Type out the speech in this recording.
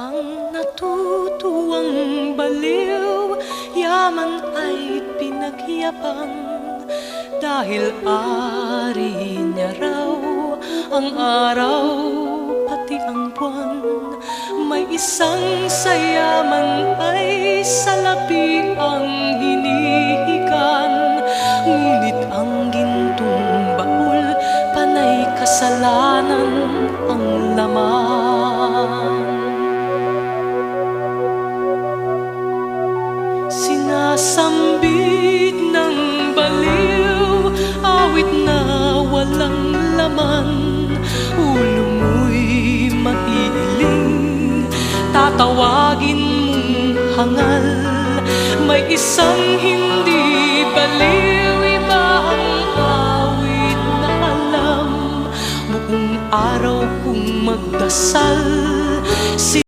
Ang natutuwang baliw Yaman ay pinagyabang Dahil ari niya raw Ang araw pati ang buwan. May isang sayaman ay salapi ang hinihigan Ngunit ang gintong baul Panay kasalanan ang laman Sinasambit ng baliw Awit na walang laman. Ulo mo'y maiiling Tatawagin mong hangal. May isang hindi baliw Iba ang awit na alam. Buong araw kong magdasal